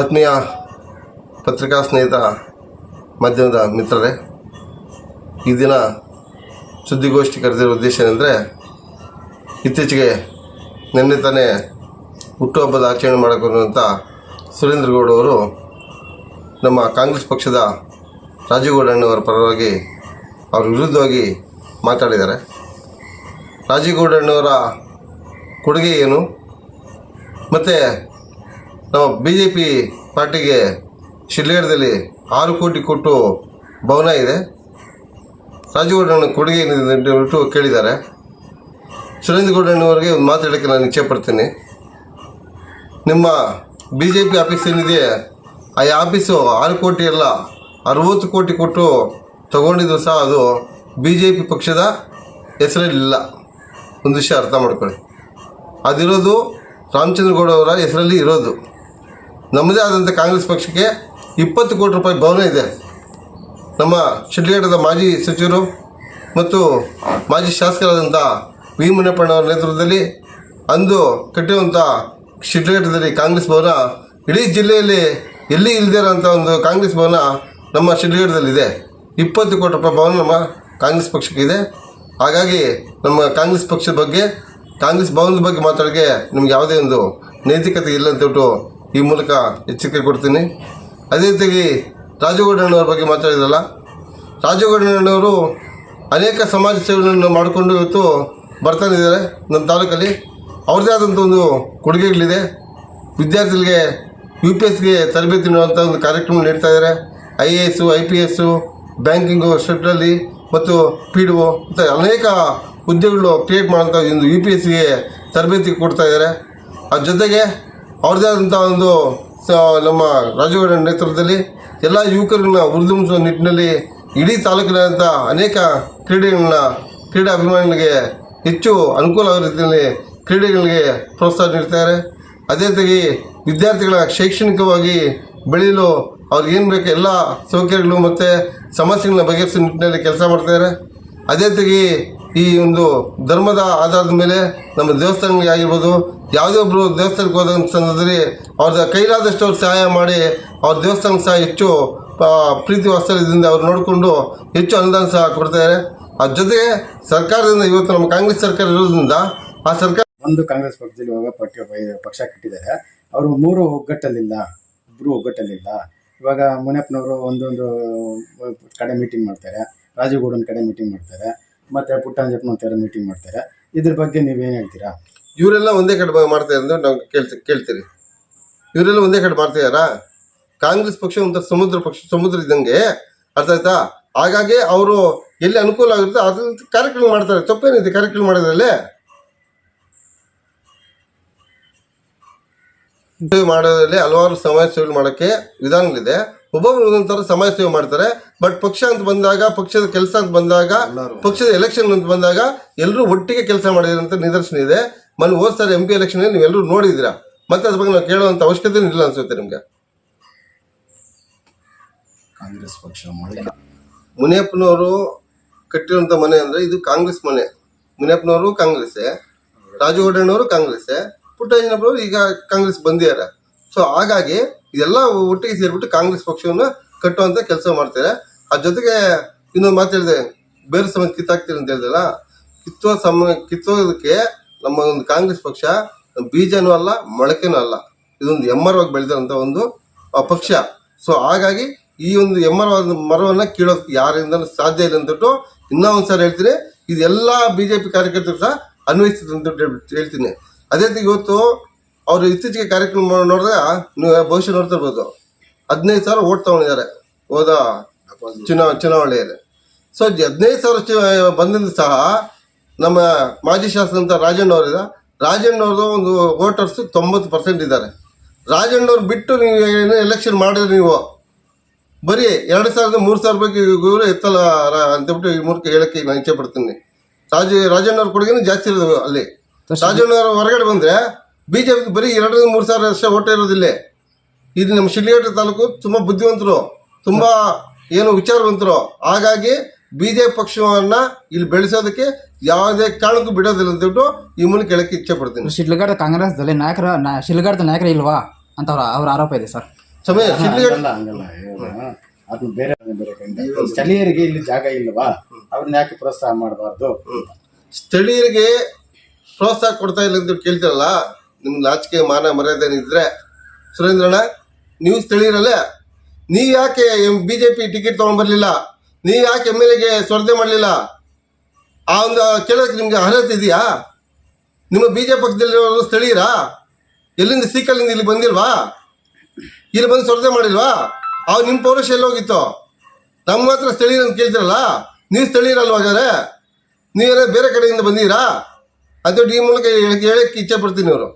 ಆತ್ಮೀಯ ಪತ್ರಿಕಾ ಸ್ನೇಹಿತ ಮಾಧ್ಯಮದ ಮಿತ್ರರೇ, ಈ ದಿನ ಸುದ್ದಿಗೋಷ್ಠಿ ಕರೆದಿರೋ ಉದ್ದೇಶ ಏನೆಂದರೆ, ಇತ್ತೀಚೆಗೆ ನಿನ್ನೆ ತಾನೇ ಹುಟ್ಟುಹಬ್ಬದ ಆಚರಣೆ ಮಾಡೋಕ್ಕಿರುವಂಥ ಸುರೇಂದ್ರ ಗೌಡ ಅವರು ನಮ್ಮ ಕಾಂಗ್ರೆಸ್ ಪಕ್ಷದ ರಾಜೇಗೌಡಣ್ಣವರ ಪರವಾಗಿ ಅವ್ರ ವಿರುದ್ಧವಾಗಿ ಮಾತಾಡಿದ್ದಾರೆ. ರಾಜೀವ್ ಗೌಡ ಅಣ್ಣವರ ಕೊಡುಗೆ ಏನು? ಮತ್ತು ನಮ್ಮ ಬಿ ಜೆ ಪಿ ಪಾರ್ಟಿಗೆ ಶಿಡ್ಲಘಟ್ಟದಲ್ಲಿ ಆರು ಕೋಟಿ ಕೊಟ್ಟು ಭವನ ಇದೆ. ರಾಜಗೌಡನ ಕೊಡುಗೆ ಏನಿದೆ ಕೇಳಿದ್ದಾರೆ. ಸುರೇಂದ್ರ ಗೌಡಣ್ಣವರಿಗೆ ಒಂದು ಮಾತು ಹೇಳೋಕ್ಕೆ ನಾನು ಇಚ್ಛೆ ಪಡ್ತೀನಿ ನಿಮ್ಮ ಬಿ ಜೆ ಪಿ ಆಫೀಸ್ ಏನಿದೆ, ಆ ಆಫೀಸು ಆರು ಕೋಟಿ ಅಲ್ಲ, ಅರುವತ್ತು ಕೋಟಿ ಕೊಟ್ಟು ತಗೊಂಡಿದ್ದು ಸಹ ಅದು ಬಿ ಜೆ ಪಿ ಪಕ್ಷದ ಹೆಸರಲ್ಲಿಲ್ಲ. ಒಂದು ವಿಷಯ ಅರ್ಥ ಮಾಡ್ಕೊಳ್ಳಿ. ಅದಿರೋದು ರಾಮಚಂದ್ರ ಗೌಡ ಅವರ ಹೆಸರಲ್ಲಿ ಇರೋದು. ನಮ್ಮದೇ ಆದಂಥ ಕಾಂಗ್ರೆಸ್ ಪಕ್ಷಕ್ಕೆ ಇಪ್ಪತ್ತು ಕೋಟಿ ರೂಪಾಯಿ ಭವನ ಇದೆ. ನಮ್ಮ ಶಿಡ್ಲಘಟ್ಟದ ಮಾಜಿ ಸಚಿವರು ಮತ್ತು ಮಾಜಿ ಶಾಸಕರಾದಂಥ ವಿ ಮುನಿಯಪ್ಪಣ್ಣವರ ನೇತೃತ್ವದಲ್ಲಿ ಅಂದು ಕಟ್ಟಿರುವಂಥ ಶಿಡ್ಲಘಟ್ಟದಲ್ಲಿ ಕಾಂಗ್ರೆಸ್ ಭವನ ಇಡೀ ಜಿಲ್ಲೆಯಲ್ಲಿ ಎಲ್ಲಿ ಇಲ್ಲದೇ ಇರೋಂಥ ಒಂದು ಕಾಂಗ್ರೆಸ್ ಭವನ ನಮ್ಮ ಶಿಡ್ಲಘಟ್ಟದಲ್ಲಿದೆ. ಇಪ್ಪತ್ತು ಕೋಟಿ ರೂಪಾಯಿ ಭವನ ನಮ್ಮ ಕಾಂಗ್ರೆಸ್ ಪಕ್ಷಕ್ಕೆ ಇದೆ. ಹಾಗಾಗಿ ನಮ್ಮ ಕಾಂಗ್ರೆಸ್ ಪಕ್ಷದ ಬಗ್ಗೆ, ಕಾಂಗ್ರೆಸ್ ಭವನದ ಬಗ್ಗೆ ಮಾತಾಡೋಕ್ಕೆ ನಿಮ್ಗೆ ಯಾವುದೇ ಒಂದು ನೈತಿಕತೆ ಇಲ್ಲ ಅಂತ ಹೇಳ್ಬಿಟ್ಟು ಈ ಮೂಲಕ ಎಚ್ಚರಿಕೆ ಕೊಡ್ತೀನಿ. ಅದೇ ರೀತಿಯಾಗಿ ರಾಜಗೌಡಣ್ಣವ್ರ ಬಗ್ಗೆ ಮಾತಾಡಿದ್ರಲ್ಲ ರಾಜಗೌಡಣ್ಣವರು ಅನೇಕ ಸಮಾಜ ಸೇವೆಗಳನ್ನು ಮಾಡಿಕೊಂಡು ಇವತ್ತು ಬರ್ತಾನಿದ್ದಾರೆ ನಮ್ಮ ತಾಲೂಕಲ್ಲಿ ಅವ್ರದ್ದೇ ಆದಂಥ ಒಂದು ಕೊಡುಗೆಗಳಿದೆ. ವಿದ್ಯಾರ್ಥಿಗಳಿಗೆ ಯು ಪಿ ಎಸ್ಗೆ ತರಬೇತಿ ನೀಡುವಂಥ ಒಂದು ಕಾರ್ಯಕ್ರಮ ನೀಡ್ತಾ ಇದ್ದಾರೆ. I A S I P S banking ಸೆಕ್ಟ್ರಲ್ಲಿ ಮತ್ತು ಪಿ ಡಿ ಒ ಅನೇಕ ಉದ್ಯೋಗಗಳು ಕ್ರಿಯೇಟ್ ಮಾಡೋಂಥ ಒಂದು ಯು ಪಿ ಎಸ್ಸಿಗೆ ತರಬೇತಿ ಕೊಡ್ತಾ ಇದ್ದಾರೆ. ಅದ್ರ ಜೊತೆಗೆ ಅವ್ರದ್ದೇ ಆದಂಥ ಒಂದು ನಮ್ಮ ರಾಜಗೌಡ ನೇತೃತ್ವದಲ್ಲಿ ಎಲ್ಲ ಯುವಕರನ್ನ ಹುರಿದುಂಬಿಸುವ ನಿಟ್ಟಿನಲ್ಲಿ ಇಡೀ ತಾಲೂಕಿನಾದಂಥ ಅನೇಕ ಕ್ರೀಡೆಗಳನ್ನ, ಕ್ರೀಡಾ ಅಭಿಮಾನಿಗಳಿಗೆ ಹೆಚ್ಚು ಅನುಕೂಲ ರೀತಿಯಲ್ಲಿ ಕ್ರೀಡೆಗಳಿಗೆ ಪ್ರೋತ್ಸಾಹ ನೀಡ್ತಾರೆ ಅದೇ ರೀತಿಯಾಗಿ ವಿದ್ಯಾರ್ಥಿಗಳ ಶೈಕ್ಷಣಿಕವಾಗಿ ಬೆಳೆಯಲು ಅವ್ರಿಗೆ ಏನು ಬೇಕು ಎಲ್ಲ ಸೌಕರ್ಯಗಳು ಮತ್ತು ಸಮಸ್ಯೆಗಳನ್ನ ಬಗೆಹರಿಸೋ ನಿಟ್ಟಿನಲ್ಲಿ ಕೆಲಸ ಮಾಡ್ತಾರೆ ಅದೇ ರೀತಿಯಾಗಿ ಈ ಒಂದು ಧರ್ಮದ ಆಧಾರದ ಮೇಲೆ ನಮ್ಮ ದೇವಸ್ಥಾನಗಳಿಗೆ ಆಗಿರ್ಬೋದು, ಯಾವುದೇ ಒಬ್ಬರು ದೇವಸ್ಥಾನಕ್ಕೆ ಹೋದಂಥ ಸಂದರ್ಭದಲ್ಲಿ ಅವ್ರದ್ದು ಕೈಲಾದಷ್ಟು ಅವ್ರು ಸಹಾಯ ಮಾಡಿ ಅವ್ರ ದೇವಸ್ಥಾನಕ್ಕೆ ಸಹ ಹೆಚ್ಚು ಪ್ರೀತಿ ವಾತ್ಸಲ್ಯದಿಂದ ಅವ್ರು ನೋಡಿಕೊಂಡು ಹೆಚ್ಚು ಅನುದಾನ ಸಹ ಕೊಡ್ತಾರೆ. ಅದ್ರ ಜೊತೆಗೆ ಸರ್ಕಾರದಿಂದ ಇವತ್ತು ನಮ್ಮ ಕಾಂಗ್ರೆಸ್ ಸರ್ಕಾರ ಇರೋದ್ರಿಂದ ಆ ಸರ್ಕಾರ ಒಂದು ಕಾಂಗ್ರೆಸ್ ಪಕ್ಷದಲ್ಲಿ ಇವಾಗ ಪಕ್ಷ ಪಕ್ಷ ಕಟ್ಟಿದ್ದಾರೆ. ಅವರು ಮೂರು ಒಗ್ಗಟ್ಟಲ್ಲಿಲ್ಲ ಇಬ್ಬರು ಒಗ್ಗಟ್ಟಲ್ಲಿಲ್ಲ. ಇವಾಗ ಮುನಿಯಪ್ಪನವರು ಒಂದೊಂದು ಕಡೆ ಮೀಟಿಂಗ್ ಮಾಡ್ತಾರೆ ರಾಜಗೌಡನ ಕಡೆ ಮೀಟಿಂಗ್ ಮಾಡ್ತಾರೆ. ಮತ್ತು ಪುಟ್ಟಂಜಪ್ಪನ ಅಂತಾರೆ ಮೀಟಿಂಗ್ ಮಾಡ್ತಾರೆ. ಇದ್ರ ಬಗ್ಗೆ ನೀವೇನು ಹೇಳ್ತೀರಾ? ಇವರೆಲ್ಲ ಒಂದೇ ಕಡೆ ಮಾಡ್ತಾರೆ ಅಂದ್ರೆ ನಾವು ಕೇಳ್ತಿ ಕೇಳ್ತೀರಿ. ಇವರೆಲ್ಲ ಒಂದೇ ಕಡೆ ಮಾಡ್ತಿದಾರಾ ಕಾಂಗ್ರೆಸ್ ಪಕ್ಷ ಒಂಥರ ಸಮುದ್ರ ಪಕ್ಷ, ಸಮುದ್ರ ಇದ್ದಂಗೆ ಅರ್ಥ ಆಯ್ತಾ? ಹಾಗಾಗಿ ಅವರು ಎಲ್ಲಿ ಅನುಕೂಲ ಆಗಿರುತ್ತೆ ಅದ್ರ ಕಾರ್ಯಕ್ರಮ ಮಾಡ್ತಾರೆ. ತಪ್ಪೇನಿದೆ ಕಾರ್ಯಕ್ರಮ ಮಾಡೋದ್ರಲ್ಲಿ? ಮಾಡೋದ್ರಲ್ಲಿ ಹಲವಾರು ಸಮಾಜ ಸೇವೆ ಮಾಡೋಕ್ಕೆ ವಿಧಾನಗಳಿದೆ. ಒಬ್ಬೊಬ್ರು ಒಂದೊಂದು ಥರ ಸಮಾಜ ಸೇವೆ ಮಾಡ್ತಾರೆ ಬಟ್ ಪಕ್ಷ ಅಂತ ಬಂದಾಗ ಪಕ್ಷದ ಕೆಲಸ ಅಂತ ಬಂದಾಗ ಪಕ್ಷದ ಎಲೆಕ್ಷನ್ ಅಂತ ಬಂದಾಗ ಎಲ್ಲರೂ ಒಟ್ಟಿಗೆ ಕೆಲಸ ಮಾಡಿದಂತ ನಿದರ್ಶನ ಇದೆ. ಮೊನ್ನೆ ಹೋದ್ ಸಾರಿ ಎಂ ಪಿ ಎಲೆಕ್ಷನ್ ನೀವೆಲ್ಲರೂ ನೋಡಿದ್ದೀರಾ? ಮತ್ತೆ ಅದ್ರ ಬಗ್ಗೆ ನಾವು ಕೇಳುವಂತ ಅವಶ್ಯಕತೆ ಇಲ್ಲ ಅನ್ಸುತ್ತೆ ನಿಮ್ಗೆ. ಕಾಂಗ್ರೆಸ್ ಪಕ್ಷ ಮುನಿಯಪ್ಪನವರು ಕಟ್ಟಿರುವಂತ ಮನೆ ಅಂದ್ರೆ ಇದು ಕಾಂಗ್ರೆಸ್ ಮನೆ. ಮುನಿಯಪ್ಪನವರು ಕಾಂಗ್ರೆಸ್ಸೇ ರಾಜಗೌಡಣ್ಣವರು ಕಾಂಗ್ರೆಸ್ಸೇ ಪುಟ್ಟಯ್ಯನಪ್ಪನವರು ಈಗ ಕಾಂಗ್ರೆಸ್ ಬಂದಿದ್ದಾರೆ. ಸೊ ಹಾಗಾಗಿ ಇದೆಲ್ಲ ಒಟ್ಟಿಗೆ ಸೇರಿಬಿಟ್ಟು ಕಾಂಗ್ರೆಸ್ ಪಕ್ಷವನ್ನು ಕಟ್ಟುವಂಥ ಕೆಲಸ ಮಾಡ್ತಾರೆ. ಅದ್ರ ಜೊತೆಗೆ ಇನ್ನೊಂದು ಮಾತಾಡಿದೆ ಬೇರೆ ಸಮಯ ಕಿತ್ತಾಕ್ತೀರಿ ಅಂತ ಹೇಳಿದಲ್ಲ, ಕಿತ್ತುವ ಸಮ ಕಿತ್ತೋದಕ್ಕೆ ನಮ್ಮ ಒಂದು ಕಾಂಗ್ರೆಸ್ ಪಕ್ಷ ಬೀಜನೂ ಅಲ್ಲ, ಮೊಳಕೆನೂ ಅಲ್ಲ. ಇದೊಂದು ಎಮ್ಮರವಾಗಿ ಬೆಳೆದಿರೋಂಥ ಒಂದು ಪಕ್ಷ. ಸೊ ಹಾಗಾಗಿ ಈ ಒಂದು ಎಮ್ಮರವಾದ ಮರವನ್ನು ಕೀಳೋದಕ್ಕೆ ಯಾರಿಂದ ಸಾಧ್ಯ ಇಲ್ಲ ಅಂದ್ಬಿಟ್ಟು ಇನ್ನೂ ಒಂದು ಸಾರಿ ಹೇಳ್ತೀನಿ. ಇದೆಲ್ಲ ಬಿ ಜೆ ಪಿ ಕಾರ್ಯಕರ್ತರು ಸಹ ಅನ್ವಯಿಸ್ತದೆ ಅಂತ ಹೇಳ್ತೀನಿ. ಅದೇ ರೀತಿ ಇವತ್ತು ಅವರು ಇತ್ತೀಚೆಗೆ ಕಾರ್ಯಕ್ರಮ ನೋಡಿದ್ರೆ ನೀವು ಭವಿಷ್ಯ ನೋಡ್ತಾ ಇರ್ಬೋದು ಹದಿನೈದು ಸಾವಿರ ಓಟ್ ತಗೊಂಡಿದ್ದಾರೆ ಹೋದ ಚುನಾವ ಚುನಾವಣೆಯಲ್ಲಿ. ಸೊ ಹದಿನೈದು ಸಾವಿರ ಚು- ಬಂದಿಂದ ಸಹ ನಮ್ಮ ಮಾಜಿ ಶಾಸಕ ಅಂತ ರಾಜಣ್ಣ ಅವರಿದ. ರಾಜಣ್ಣ ಅವ್ರದ್ದು ಒಂದು ವೋಟರ್ಸ್ ತೊಂಬತ್ತು ಪರ್ಸೆಂಟ್ ಇದ್ದಾರೆ. ರಾಜಣ್ಣವ್ರು ಬಿಟ್ಟು ನೀವು ಏನು ಎಲೆಕ್ಷನ್ ಮಾಡಿದ್ರೆ ನೀವು ಬರೀ ಎರಡು ಸಾವಿರದ ಮೂರು ಸಾವಿರ ರೂಪಾಯಿ ಇವರು ಎತ್ತಲ್ಲ ಅಂತಬಿಟ್ಟು ಅಂತೇಳ್ಬಿಟ್ಟು ಈ ಮೂಲಕ ಹೇಳಕ್ಕೆ ನಾನು ಇಚ್ಛೆ ಪಡ್ತೀನಿ. ರಾಜ ರಾಜಣ್ಣವ್ರ ಕೊಡುಗೆನೂ ಜಾಸ್ತಿ ಇರೋದು ಅಲ್ಲಿ. ರಾಜಣ್ಣವ್ರ ಹೊರಗಡೆ ಬಂದರೆ ಬಿ ಜೆ ಪಿ ಬರೀ ಎರಡರಿಂದ ಮೂರು ಸಾವಿರ ಅಷ್ಟೇ ಓಟ್ ಇರೋದಿಲ್ಲ. ಇದು ನಮ್ಮ ಶಿಡ್ಲಘಟ್ಟ ತಾಲೂಕು ತುಂಬ ಬುದ್ಧಿವಂತರು ತುಂಬ ಏನು ವಿಚಾರವಂತರು. ಹಾಗಾಗಿ ಬಿ ಜೆ ಪಿ ಪಕ್ಷವನ್ನು ಇಲ್ಲಿ ಬೆಳೆಸೋದಕ್ಕೆ ಯಾವುದೇ ಕಾರಣಕ್ಕೂ ಬಿಡೋದಿಲ್ಲ ಅಂತೇಳ್ಬಿಟ್ಟು ಈ ಮೂಲಕ ಹೇಳಕ್ಕೆ ಇಚ್ಛೆ ಪಡ್ತೀನಿ. ಶಿಡ್ಲಘಟ್ಟ ಕಾಂಗ್ರೆಸ್ದಲ್ಲಿ ನಾಯಕರ ನಾ ಶಿಡ್ಲಘಟ್ಟದ ನಾಯಕರ ಇಲ್ವಾ ಅಂತ ಅವರ ಅವರ ಆರೋಪ ಇದೆ ಸರ್. ಸಮಯ ಶಿಡ್ಲಘಟ್ಟ ಅದು ಬೇರೆ ಸ್ಥಳೀಯರಿಗೆ ಇಲ್ಲಿ ಜಾಗ ಇಲ್ವಾ? ಅವ್ರನ್ನ ಯಾಕೆ ಪ್ರೋತ್ಸಾಹ ಮಾಡಬಾರ್ದು? ಸ್ಥಳೀಯರಿಗೆ ಪ್ರೋತ್ಸಾಹ ಕೊಡ್ತಾ ಇಲ್ಲ ಅಂತ ಕೇಳ್ತಿರಲ್ಲ ನಿಮ್ಗೆ ನಾಚಿಕೆ ಮಾನ ಮರ್ಯಾದೆ ಇದ್ರೆ ಸುರೇಂದ್ರಣ್ಣ, ನೀವು ಸ್ಥಳೀಯರಲ್ಲೇ ನೀವು ಯಾಕೆ ಬಿ ಜೆ ಪಿ ಟಿಕೆಟ್ ತೊಗೊಂಡ್ಬರ್ಲಿಲ್ಲ ನೀವು ಯಾಕೆ ಎಂ ಎಲ್ ಎಗೆ ಸ್ಪರ್ಧೆ ಮಾಡಲಿಲ್ಲ? ಆ ಒಂದು ಕೇಳೋಕೆ ನಿಮಗೆ ಅರ್ಹತೆ ಇದೆಯಾ? ನಿಮ್ಮ ಬಿ ಜೆ ಪಕ್ಷದಲ್ಲಿರೋರು ಸ್ಥಳೀಯರಾ? ಎಲ್ಲಿಂದ ಸೀಕಲ್ಲಿಂದ ಇಲ್ಲಿ ಬಂದಿಲ್ವಾ? ಇಲ್ಲಿ ಬಂದು ಸ್ಪರ್ಧೆ ಮಾಡಿಲ್ವಾ? ಅವ್ ನಿಮ್ಮ ಪೌರುಷ ಎಲ್ಲೋಗಿತ್ತು? ನಮ್ಮ ಮಾತ್ರ ಸ್ಥಳೀಯರು ಅಂತ ಕೇಳ್ತಿರಲ್ಲ? ನೀವು ಸ್ಥಳೀಯರಲ್ವಾ ಹಾಗಾದ್ರೆ? ನೀವೇನೋ ಬೇರೆ ಕಡೆಯಿಂದ ಬಂದೀರಾ ಅದು ಈ ಮೂಲಕ ಹೇಳಕ್ಕೆ ಇಚ್ಛೆ ಪಡ್ತೀನಿ ಅವರು